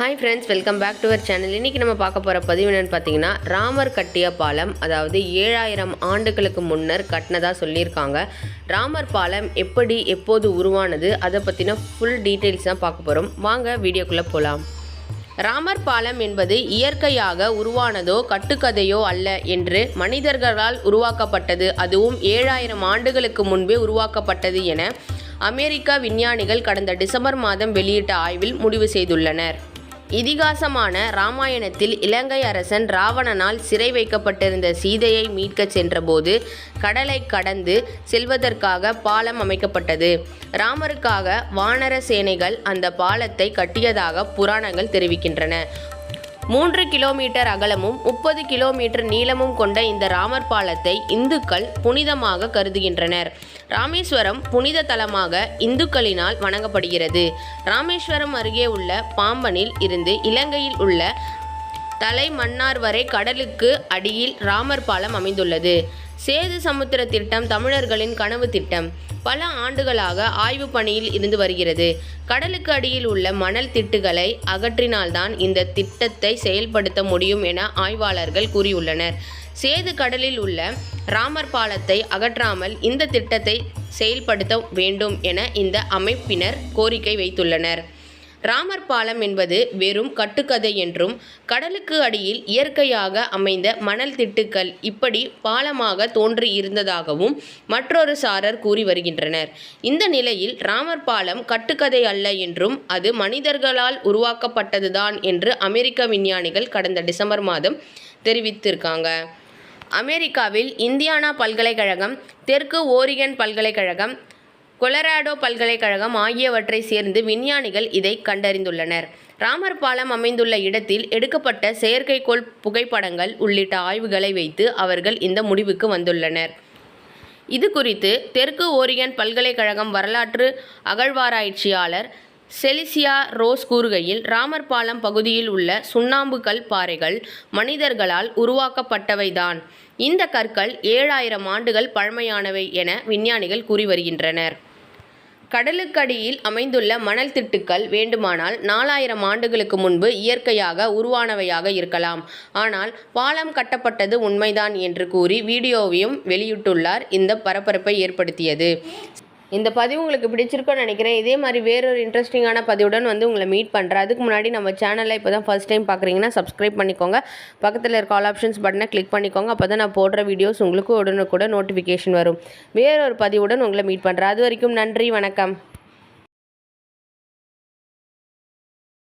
Hi friends welcome back to our channel இன்றைக்கி நம்ம பார்க்க போகிற பதிவு என்னென்னு பார்த்தீங்கன்னா ராமர் கட்டிய பாலம் அதாவது ஏழாயிரம் ஆண்டுகளுக்கு முன்னர் கட்டினதாக சொல்லியிருக்காங்க. ராமர் பாலம் எப்படி எப்போது உருவானது அதை பற்றின ஃபுல் டீட்டெயில்ஸ் தான் பார்க்க போகிறோம் வாங்க வீடியோக்குள்ளே போகலாம் ராமர் பாலம் என்பது இயற்கையாக உருவானதோ கட்டுக்கதையோ அல்ல என்று மனிதர்களால் உருவாக்கப்பட்டது. அதுவும் ஏழாயிரம் ஆண்டுகளுக்கு முன்பே உருவாக்கப்பட்டது என அமெரிக்க விஞ்ஞானிகள் கடந்த டிசம்பர் மாதம் வெளியிட்ட ஆய்வில் முடிவு செய்துள்ளனர். இதிகாசமான ராமாயணத்தில் இலங்கை அரசன் ராவணனால் சிறை வைக்கப்பட்டிருந்த சீதையை மீட்கச் சென்றபோது கடலை கடந்து செல்வதற்காக பாலம் அமைக்கப்பட்டது. ராமருக்காக வானர சேனைகள் அந்த பாலத்தை கட்டியதாக புராணங்கள் தெரிவிக்கின்றன. மூன்று கிலோமீட்டர் அகலமும் முப்பது கிலோமீட்டர் நீளமும் கொண்ட இந்த ராமர் பாலத்தை இந்துக்கள் புனிதமாக கருதுகின்றனர். ராமேஸ்வரம் புனித தலமாக இந்துக்களினால் வணங்கப்படுகிறது. ராமேஸ்வரம் அருகே உள்ள பாம்பனில் இருந்து இலங்கையில் உள்ள தலைமன்னார் வரை கடலுக்கு அடியில் ராமர் பாலம் அமைந்துள்ளது. சேது சமுத்திர திட்டம் தமிழர்களின் கனவு திட்டம். பல ஆண்டுகளாக ஆய்வு பணியில் இருந்து வருகிறது. கடலுக்கு அடியில் உள்ள மணல் திட்டுகளை அகற்றினால்தான் இந்த திட்டத்தை செயல்படுத்த முடியும் என ஆய்வாளர்கள் கூறியுள்ளனர். சேது கடலில் உள்ள ராமர் பாலத்தை அகற்றாமல் இந்த திட்டத்தை செயல்படுத்த வேண்டும் என இந்த அமைப்பினர் கோரிக்கை வைத்துள்ளனர். ராமர் பாலம் என்பது வெறும் கட்டுக்கதை என்றும் கடலுக்கு அடியில் இயற்கையாக அமைந்த மணல் திட்டுக்கள் இப்படி பாலமாக தோன்றி இருந்ததாகவும் மற்றொரு சாரர் கூறி வருகின்றனர். இந்த நிலையில் ராமர் பாலம் கட்டுக்கதை அல்ல என்றும் அது மனிதர்களால் உருவாக்கப்பட்டதுதான் என்று அமெரிக்க விஞ்ஞானிகள் கடந்த டிசம்பர் மாதம் தெரிவித்திருக்காங்க. அமெரிக்காவில் இந்தியானா பல்கலைக்கழகம் தெற்கு ஓரிகன் பல்கலைக்கழகம் கொலராடோ பல்கலைக்கழகம் ஆகியவற்றை சேர்ந்து விஞ்ஞானிகள் இதை கண்டறிந்துள்ளனர். ராமர் பாலம் அமைந்துள்ள இடத்தில் எடுக்கப்பட்ட செயற்கைக்கோள் புகைப்படங்கள் உள்ளிட்ட ஆய்வுகளை வைத்து அவர்கள் இந்த முடிவுக்கு வந்துள்ளனர். இது குறித்து தெற்கு ஓரியன் பல்கலைக்கழகம் வரலாற்று அகழ்வாராய்ச்சியாளர் செலிசியா ரோஸ் கூறுகையில் ராமர் பாலம் பகுதியில் உள்ள சுண்ணாம்பு கல் பாறைகள் மனிதர்களால் உருவாக்கப்பட்டவைதான். இந்த கற்கள் ஏழாயிரம் ஆண்டுகள் பழமையானவை என விஞ்ஞானிகள் கூறி வருகின்றனர். கடலுக்கடியில் அமைந்துள்ள மணல் திட்டுக்கள் வேண்டுமானால் நாலாயிரம் ஆண்டுகளுக்கு முன்பு இயற்கையாக உருவானவையாக இருக்கலாம். ஆனால் பாலம் கட்டப்பட்டது உண்மைதான் என்று கூறி வீடியோவையும் வெளியிட்டுள்ளார். இந்த பரபரப்பை ஏற்படுத்தியது. இந்த பதிவு உங்களுக்கு பிடிச்சிருக்கும்னு நினைக்கிறேன். இதே மாதிரி வேறொரு இன்ட்ரெஸ்டிங்கான பதிவுடன் வந்து உங்களை மீட் பண்ணுறேன் அதுக்கு முன்னாடி நம்ம சேனலை இப்போ தான் ஃபஸ்ட் டைம் பார்க்குறீங்கன்னா சப்ஸ்கிரைப் பண்ணிக்கோங்க. பக்கத்தில் இருக்க ஆல் ஆப்ஷன்ஸ் பட்டனை கிளிக் பண்ணிக்கோங்க. அப்போ தான் நான் போடுற வீடியோஸ் உங்களுக்கு உடனுக்குடன் நோட்டிஃபிகேஷன் வரும். வேறொரு பதிவுடன் உங்களை மீட் பண்ணுறேன் அது வரைக்கும் நன்றி வணக்கம்.